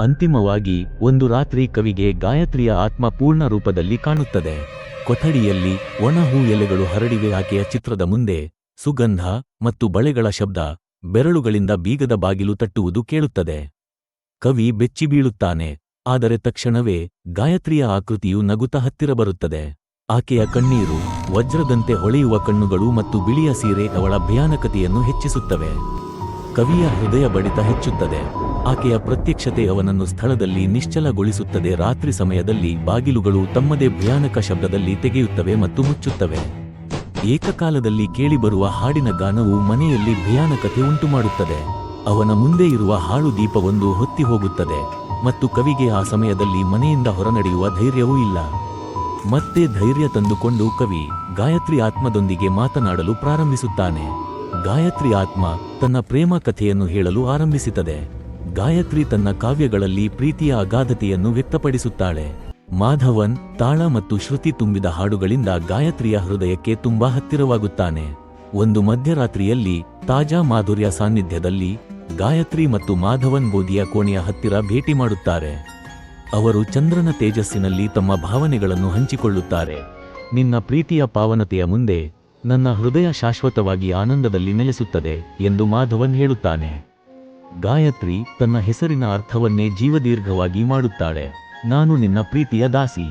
ಅಂತಿಮವಾಗಿ ಒಂದು ರಾತ್ರಿ ಕವಿಗೆ ಗಾಯತ್ರಿಯ ಆತ್ಮ ಪೂರ್ಣ ರೂಪದಲ್ಲಿ ಕಾಣುತ್ತದೆ. ಕೊಠಡಿಯಲ್ಲಿ ಒಣ ಹೂ ಎಲೆಗಳು ಹರಡಿವೆ ಆಕೆಯ ಚಿತ್ರದ ಮುಂದೆ ಸುಗಂಧ ಮತ್ತು ಬಳೆಗಳ ಶಬ್ದ ಬೆರಳುಗಳಿಂದ ಬೀಗದ ಬಾಗಿಲು ತಟ್ಟುವುದು ಕೇಳುತ್ತದೆ. ಕವಿ ಬೆಚ್ಚಿ ಬೀಳುತ್ತಾನೆ, ಆದರೆ ತಕ್ಷಣವೇ ಗಾಯತ್ರಿಯ ಆಕೃತಿಯು ನಗುತ ಹತ್ತಿರ ಬರುತ್ತದೆ. ಆಕೆಯ ಕಣ್ಣೀರು ವಜ್ರದಂತೆ ಹೊಳೆಯುವ ಕಣ್ಣುಗಳು ಮತ್ತು ಬಿಳಿಯ ಸೀರೆ ಅವಳ ಭಯಾನಕತೆಯನ್ನು ಹೆಚ್ಚಿಸುತ್ತವೆ. ಕವಿಯ ಹೃದಯ ಬಡಿತ ಹೆಚ್ಚುತ್ತದೆ. ಆಕೆಯ ಪ್ರತ್ಯಕ್ಷತೆ ಅವನನ್ನು ಸ್ಥಳದಲ್ಲಿ ನಿಶ್ಚಲಗೊಳಿಸುತ್ತದೆ. ರಾತ್ರಿ ಸಮಯದಲ್ಲಿ ಬಾಗಿಲುಗಳು ತಮ್ಮದೇ ಭಯಾನಕ ಶಬ್ದದಲ್ಲಿ ತೆಗೆಯುತ್ತವೆ ಮತ್ತು ಮುಚ್ಚುತ್ತವೆ. ಏಕಕಾಲದಲ್ಲಿ ಕೇಳಿಬರುವ ಹಾಡಿನ ಗಾನವು ಮನೆಯಲ್ಲಿ ಭಯಾನಕತೆ ಉಂಟುಮಾಡುತ್ತದೆ. ಅವನ ಮುಂದೆ ಇರುವ ಹಾಳು ದೀಪವೊಂದು ಹೊತ್ತಿ ಹೋಗುತ್ತದೆ ಮತ್ತು ಕವಿಗೆ ಆ ಸಮಯದಲ್ಲಿ ಮನೆಯಿಂದ ಹೊರನಡೆಯುವ ಧೈರ್ಯವೂ ಇಲ್ಲ. ಮತ್ತೆ ಧೈರ್ಯ ತಂದುಕೊಂಡು ಕವಿ ಗಾಯತ್ರಿ ಆತ್ಮದೊಂದಿಗೆ ಮಾತನಾಡಲು ಪ್ರಾರಂಭಿಸುತ್ತಾನೆ. ಗಾಯತ್ರಿ ಆತ್ಮ ತನ್ನ ಪ್ರೇಮ ಕಥೆಯನ್ನು ಹೇಳಲು ಆರಂಭಿಸುತ್ತದೆ. ಗಾಯತ್ರಿ ತನ್ನ ಕಾವ್ಯಗಳಲ್ಲಿ ಪ್ರೀತಿಯ ಅಗಾಧತೆಯನ್ನು ವ್ಯಕ್ತಪಡಿಸುತ್ತಾಳೆ. ಮಾಧವನ್, ತಾಳ ಮತ್ತು ಶ್ರುತಿ ತುಂಬಿದ ಹಾಡುಗಳಿಂದ ಗಾಯತ್ರಿಯ ಹೃದಯಕ್ಕೆ ತುಂಬಾ ಹತ್ತಿರವಾಗುತ್ತಾನೆ. ಒಂದು ಮಧ್ಯರಾತ್ರಿಯಲ್ಲಿ, ತಾಜಾ ಮಾಧುರ್ಯ ಸಾನ್ನಿಧ್ಯದಲ್ಲಿ, ಗಾಯತ್ರಿ ಮತ್ತು ಮಾಧವನ್ ಬೋಧಿಯ ಕೋಣೆಯ ಹತ್ತಿರ ಭೇಟಿ ಮಾಡುತ್ತಾರೆ. ಅವರು ಚಂದ್ರನ ತೇಜಸ್ಸಿನಲ್ಲಿ ತಮ್ಮ ಭಾವನೆಗಳನ್ನು ಹಂಚಿಕೊಳ್ಳುತ್ತಾರೆ. ನಿನ್ನ ಪ್ರೀತಿಯ ಪಾವನತೆಯ ಮುಂದೆ ನನ್ನ ಹೃದಯ ಶಾಶ್ವತವಾಗಿ ಆನಂದದಲ್ಲಿ ನೆಲೆಸುತ್ತದೆ ಎಂದು ಮಾಧವನ್ ಹೇಳುತ್ತಾನೆ. ಗಾಯತ್ರಿ ತನ್ನ ಹೆಸರಿನ ಅರ್ಥವನ್ನೇ ಜೀವದೀರ್ಘವಾಗಿ ಮಾಡುತ್ತಾಳೆ. ನಾನು ನಿನ್ನ ಪ್ರೀತಿಯ ದಾಸಿ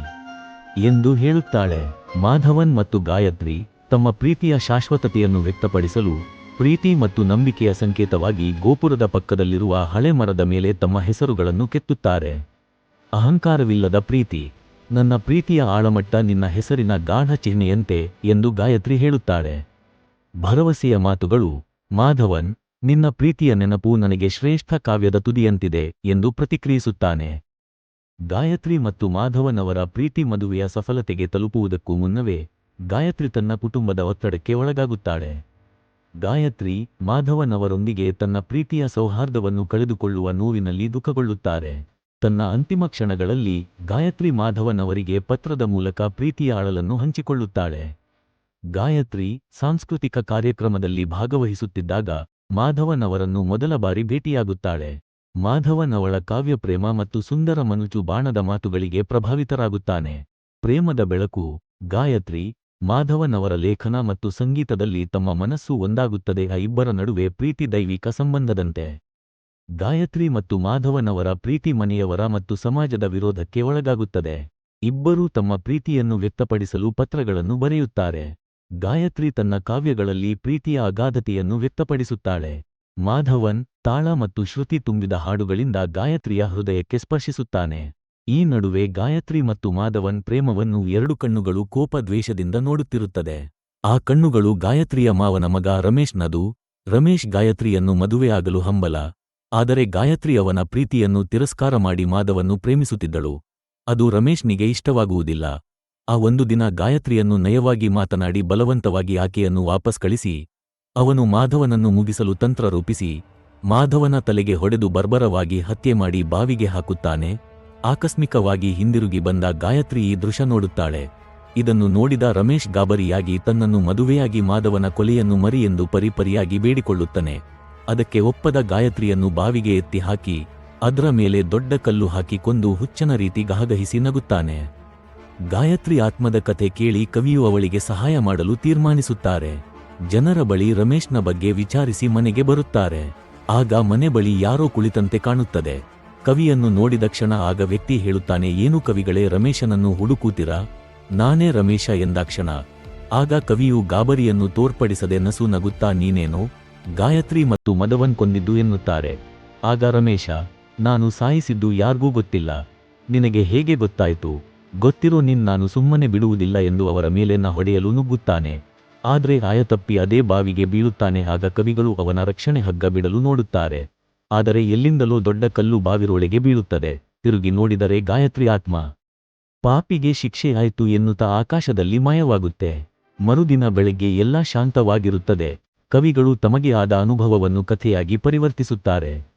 ಎಂದು ಹೇಳುತ್ತಾಳೆ. ಮಾಧವನ್ ಮತ್ತು ಗಾಯತ್ರಿ ತಮ್ಮ ಪ್ರೀತಿಯ ಶಾಶ್ವತತೆಯನ್ನು ವ್ಯಕ್ತಪಡಿಸಲು ಪ್ರೀತಿ ಮತ್ತು ನಂಬಿಕೆಯ ಸಂಕೇತವಾಗಿ ಗೋಪುರದ ಪಕ್ಕದಲ್ಲಿರುವ ಹಳೆ ಮರದ ಮೇಲೆ ತಮ್ಮ ಹೆಸರುಗಳನ್ನು ಕೆತ್ತುತ್ತಾರೆ. ಅಹಂಕಾರವಿಲ್ಲದ ಪ್ರೀತಿ, ನನ್ನ ಪ್ರೀತಿಯ ಆಳಮಟ್ಟ ನಿನ್ನ ಹೆಸರಿನ ಗಾಢ ಚಿಹ್ನೆಯಂತೆ ಎಂದು ಗಾಯತ್ರಿ ಹೇಳುತ್ತಾಳೆ. ಭರವಸೆಯ ಮಾತುಗಳು, ಮಾಧವನ್ ನಿನ್ನ ಪ್ರೀತಿಯ ನೆನಪು ನನಗೆ ಶ್ರೇಷ್ಠ ಕಾವ್ಯದ ತುದಿಯಂತಿದೆ ಎಂದು ಪ್ರತಿಕ್ರಿಯಿಸುತ್ತಾನೆ. ಗಾಯತ್ರಿ ಮತ್ತು ಮಾಧವನವರ ಪ್ರೀತಿ ಮದುವೆಯ ಸಫಲತೆಗೆ ತಲುಪುವುದಕ್ಕೂ ಮುನ್ನವೇ, ಗಾಯತ್ರಿ ತನ್ನ ಕುಟುಂಬದ ಒತ್ತಡಕ್ಕೆ ಒಳಗಾಗುತ್ತಾಳೆ. ಗಾಯತ್ರಿ, ಮಾಧವನವರೊಂದಿಗೆ ತನ್ನ ಪ್ರೀತಿಯ ಸೌಹಾರ್ದವನ್ನು ಕಳೆದುಕೊಳ್ಳುವ ನೋವಿನಲ್ಲಿ ದುಃಖಗೊಳ್ಳುತ್ತಾರೆ. ತನ್ನ ಅಂತಿಮ ಕ್ಷಣಗಳಲ್ಲಿ, ಗಾಯತ್ರಿ ಮಾಧವನವರಿಗೆ ಪತ್ರದ ಮೂಲಕ ಪ್ರೀತಿಯ ಅಳಲನ್ನು ಹಂಚಿಕೊಳ್ಳುತ್ತಾಳೆ. ಗಾಯತ್ರಿ ಸಾಂಸ್ಕೃತಿಕ ಕಾರ್ಯಕ್ರಮದಲ್ಲಿ ಭಾಗವಹಿಸುತ್ತಿದ್ದಾಗ ಮಾಧವನ್ ಅವರನ್ನು ಮೊದಲ ಬಾರಿ ಭೇಟಿಯಾಗುತ್ತಾಳೆ. ಮಾಧವನ್ ಅವಳ ಕಾವ್ಯಪ್ರೇಮ ಮತ್ತು ಸುಂದರ ಮನುಜು ಬಾಣದ ಮಾತುಗಳಿಗೆ ಪ್ರಭಾವಿತರಾಗುತ್ತಾನೆ. ಪ್ರೇಮದ ಬೆಳಕು, ಗಾಯತ್ರಿ ಮಾಧವನ್ ಅವರ ಲೇಖನ ಮತ್ತು ಸಂಗೀತದಲ್ಲಿ ತಮ್ಮ ಮನಸ್ಸು ಒಂದಾಗುತ್ತದೆ. ಆ ಇಬ್ಬರ ನಡುವೆ ಪ್ರೀತಿ ದೈವಿಕ ಸಂಬಂಧದಂತೆ. ಗಾಯತ್ರಿ ಮತ್ತು ಮಾಧವನ್ ಅವರ ಪ್ರೀತಿ ಮನೆಯವರ ಮತ್ತು ಸಮಾಜದ ವಿರೋಧಕ್ಕೆ ಒಳಗಾಗುತ್ತದೆ. ಇಬ್ಬರೂ ತಮ್ಮ ಪ್ರೀತಿಯನ್ನು ವ್ಯಕ್ತಪಡಿಸಲು ಪತ್ರಗಳನ್ನು ಬರೆಯುತ್ತಾರೆ. ಗಾಯತ್ರಿ ತನ್ನ ಕಾವ್ಯಗಳಲ್ಲಿ ಪ್ರೀತಿಯ ಅಗಾಧತೆಯನ್ನು ವ್ಯಕ್ತಪಡಿಸುತ್ತಾಳೆ. ಮಾಧವನ್, ತಾಳ ಮತ್ತು ಶ್ರುತಿ ತುಂಬಿದ ಹಾಡುಗಳಿಂದ ಗಾಯತ್ರಿಯ ಹೃದಯಕ್ಕೆ ಸ್ಪರ್ಶಿಸುತ್ತಾನೆ. ಈ ನಡುವೆ ಗಾಯತ್ರಿ ಮತ್ತು ಮಾಧವನ್ ಪ್ರೇಮವನ್ನು ಎರಡು ಕಣ್ಣುಗಳು ಕೋಪ ದ್ವೇಷದಿಂದ ನೋಡುತ್ತಿರುತ್ತದೆ. ಆ ಕಣ್ಣುಗಳು ಗಾಯತ್ರಿಯ ಮಾವನ ಮಗ ರಮೇಶ್ನದು. ರಮೇಶ್ ಗಾಯತ್ರಿಯನ್ನು ಮದುವೆಯಾಗಲು ಹಂಬಲ. ಆದರೆ ಗಾಯತ್ರಿ ಅವನ ಪ್ರೀತಿಯನ್ನು ತಿರಸ್ಕಾರ ಮಾಡಿ ಮಾಧವನ್ನು ಪ್ರೇಮಿಸುತ್ತಿದ್ದಳು. ಅದು ರಮೇಶ್ನಿಗೆ ಇಷ್ಟವಾಗುವುದಿಲ್ಲ. ಆ ಒಂದು ದಿನ ಗಾಯತ್ರಿಯನ್ನು ನಯವಾಗಿ ಮಾತನಾಡಿ ಬಲವಂತವಾಗಿ ಆಕೆಯನ್ನು ವಾಪಸ್ ಕಳಿಸಿ, ಅವನು ಮಾಧವನನ್ನು ಮುಗಿಸಲು ತಂತ್ರ ರೂಪಿಸಿ, ಮಾಧವನ ತಲೆಗೆ ಹೊಡೆದು ಬರ್ಬರವಾಗಿ ಹತ್ಯೆ ಮಾಡಿ ಬಾವಿಗೆ ಹಾಕುತ್ತಾನೆ. ಆಕಸ್ಮಿಕವಾಗಿ ಹಿಂದಿರುಗಿ ಬಂದ ಗಾಯತ್ರಿ ಈ ದೃಶ್ಯ ನೋಡುತ್ತಾಳೆ. ಇದನ್ನು ನೋಡಿದ ರಮೇಶ್ ಗಾಬರಿಯಾಗಿ ತನ್ನನ್ನು ಮದುವೆಯಾಗಿ ಮಾಧವನ ಕೊಲೆಯನ್ನು ಮರಿ ಎಂದು ಪರಿಪರಿಯಾಗಿ ಬೇಡಿಕೊಳ್ಳುತ್ತಾನೆ. ಅದಕ್ಕೆ ಒಪ್ಪದ ಗಾಯತ್ರಿಯನ್ನು ಬಾವಿಗೆ ಎತ್ತಿ ಹಾಕಿ, ಅದರ ಮೇಲೆ ದೊಡ್ಡ ಕಲ್ಲು ಹಾಕಿ ಕೊಂದು ಹುಚ್ಚನ ರೀತಿ ಗಹಗಹಿಸಿ ನಗುತ್ತಾನೆ. ಗಾಯತ್ರಿ ಆತ್ಮದ ಕಥೆ ಕೇಳಿ ಕವಿಯು ಅವಳಿಗೆ ಸಹಾಯ ಮಾಡಲು ತೀರ್ಮಾನಿಸುತ್ತಾರೆ. ಜನರ ಬಳಿ ರಮೇಶ್ನ ಬಗ್ಗೆ ವಿಚಾರಿಸಿ ಮನೆಗೆ ಬರುತ್ತಾರೆ. ಆಗ ಮನೆ ಬಳಿ ಯಾರೋ ಕುಳಿತಂತೆ ಕಾಣುತ್ತದೆ. ಕವಿಯನ್ನು ನೋಡಿದ ಕ್ಷಣ ಆಗ ವ್ಯಕ್ತಿ ಹೇಳುತ್ತಾನೆ, ಏನು ಕವಿಗಳೇ, ರಮೇಶನನ್ನು ಹುಡುಕುತ್ತೀರಾ? ನಾನೇ ರಮೇಶ ಎಂದಾಕ್ಷಣ ಆಗ ಕವಿಯು ಗಾಬರಿಯನ್ನು ತೋರ್ಪಡಿಸದೆ ನಸು ನಗುತ್ತಾ, ನೀನೇನೋ? ಗಾಯತ್ರಿ ಮತ್ತು ಮದವನ್ ಕೊಂದಿದ್ದು ಎನ್ನುತ್ತಾರೆ. ಆಗ ರಮೇಶ, ನಾನು ಸಾಯಿಸಿದ್ದು ಯಾರಿಗೂ ಗೊತ್ತಿಲ್ಲ. ನಿನಗೆ ಹೇಗೆ ಗೊತ್ತಾಯಿತು? ಗೊತ್ತಿರೋ ನಿನ್ ನಾನು ಸುಮ್ಮನೆ ಬಿಡುವುದಿಲ್ಲ ಎಂದು ಅವರ ಮೇಲೆನ್ನ ಹೊಡೆಯಲು ನುಗ್ಗುತ್ತಾನೆ. ಆದ್ರೆ ಆಯತಪ್ಪಿ ಅದೇ ಬಾವಿಗೆ ಬೀಳುತ್ತಾನೆ ಆಗ ಕವಿಗಳು ಅವನ ರಕ್ಷಣೆ ಹಗ್ಗ ಬಿಡಲು ನೋಡುತ್ತಾರೆ. ಆದರೆ ಎಲ್ಲಿಂದಲೋ ದೊಡ್ಡ ಕಲ್ಲು ಬಾವಿರೊಳಗೆ ಬೀಳುತ್ತದೆ. ತಿರುಗಿ ನೋಡಿದರೆ ಗಾಯತ್ರಿ ಆತ್ಮ. ಪಾಪಿಗೆ ಶಿಕ್ಷೆ ಎನ್ನುತ್ತಾ ಆಕಾಶದಲ್ಲಿ ಮಾಯವಾಗುತ್ತೆ. ಮರುದಿನ ಬೆಳಗ್ಗೆ ಎಲ್ಲಾ ಶಾಂತವಾಗಿರುತ್ತದೆ. ಕವಿಗಳು ತಮಗೆ ಆದ ಅನುಭವವನ್ನು ಕಥೆಯಾಗಿ ಪರಿವರ್ತಿಸುತ್ತಾರೆ.